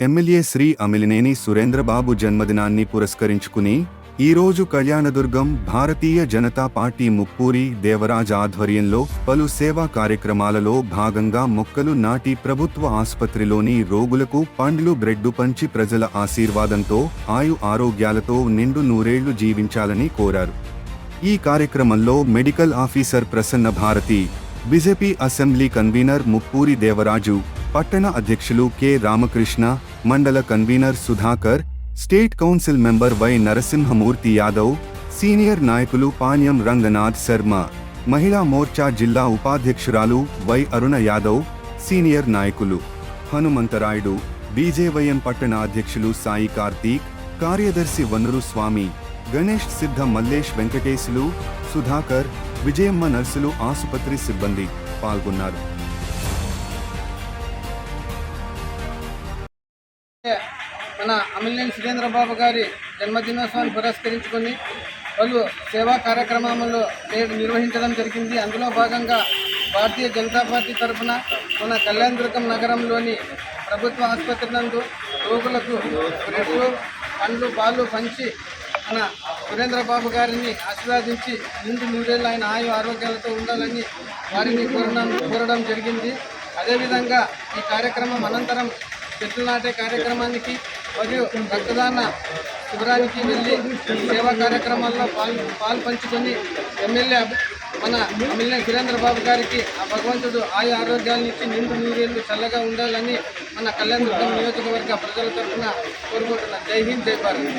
MLA Shri Amilineni Surendra Babu జన్మదినాన్ని పురస్కరించుకుని ఈరోజు కళ్యాణదుర్గం భారతీయ జనతా పార్టీ ముప్పూరి దేవరాజ్ ఆధ్వర్యంలో పలు సేవా కార్యక్రమాలలో భాగంగా మొక్కలు నాటి ప్రభుత్వ ఆసుపత్రిలోని రోగులకు పండ్లు బ్రెడ్డు పంచి ప్రజల ఆశీర్వాదంతో ఆయు ఆరోగ్యాలతో నిండు నూరేళ్ళు జీవించాలని కోరారు. ఈ కార్యక్రమంలో medical officer Prasanna Bharati BJP assembly convener Muppuri Devaraju పట్టణ అధ్యక్షులు కె. రామకృష్ణ మండల convener Sudhakar state council member Y. Narasimhamurthy Yadav senior నాయకులు పాణ్యం రంగనాథ్ శర్మ మహిళా మోర్చా జిల్లా ఉపాధ్యక్షురాలు వై. అరుణ యాదవ్ సీనియర్ నాయకులు హనుమంతరాయుడు బీజేవైఎం పట్టణ అధ్యక్షులు సాయి కార్తీక్ కార్యదర్శి వనరు స్వామి గణేష్ సిద్ధ మల్లేష్ వెంకటేశులు సుధాకర్ విజయమ్మ నర్సులు ఆసుపత్రి సిబ్బంది పాల్గొన్నారు. మన అమిలినేని సురేంద్రబాబు గారి జన్మదినోత్సవాన్ని పురస్కరించుకొని పలు సేవా కార్యక్రమంలో నేడు నిర్వహించడం జరిగింది. అందులో భాగంగా భారతీయ జనతా పార్టీ తరఫున మన కళ్యాణదుర్గం నగరంలోని ప్రభుత్వ ఆసుపత్రి నందు రోగులకు బ్రెడ్లు పండ్లు పాలు పంచి మన సురేంద్రబాబు గారిని ఆశీర్వాదించి నిండు నూరేళ్ళు ఆయన ఆయు ఆరోగ్యాలతో ఉండాలని వారిని కోరడం కోరడం జరిగింది. అదేవిధంగా ఈ కార్యక్రమం అనంతరం చెట్లు నాటే కార్యక్రమానికి మరియు రక్తదాన శిబిరానికి వెళ్ళి సేవా కార్యక్రమాల్లో పాలు పాలు పంచుకొని ఎమ్మెల్యే మన ఎమ్మెల్యే సురేంద్ర బాబు గారికి ఆ భగవంతుడు ఆయు ఆరోగ్యాలను ఇచ్చి నిండు నూరేళ్ళు చల్లగా ఉండాలని మన కళ్యాణ నియోజకవర్గ ప్రజల తరఫున కోరుకుంటున్నాను జై హింద్ జై భారత్.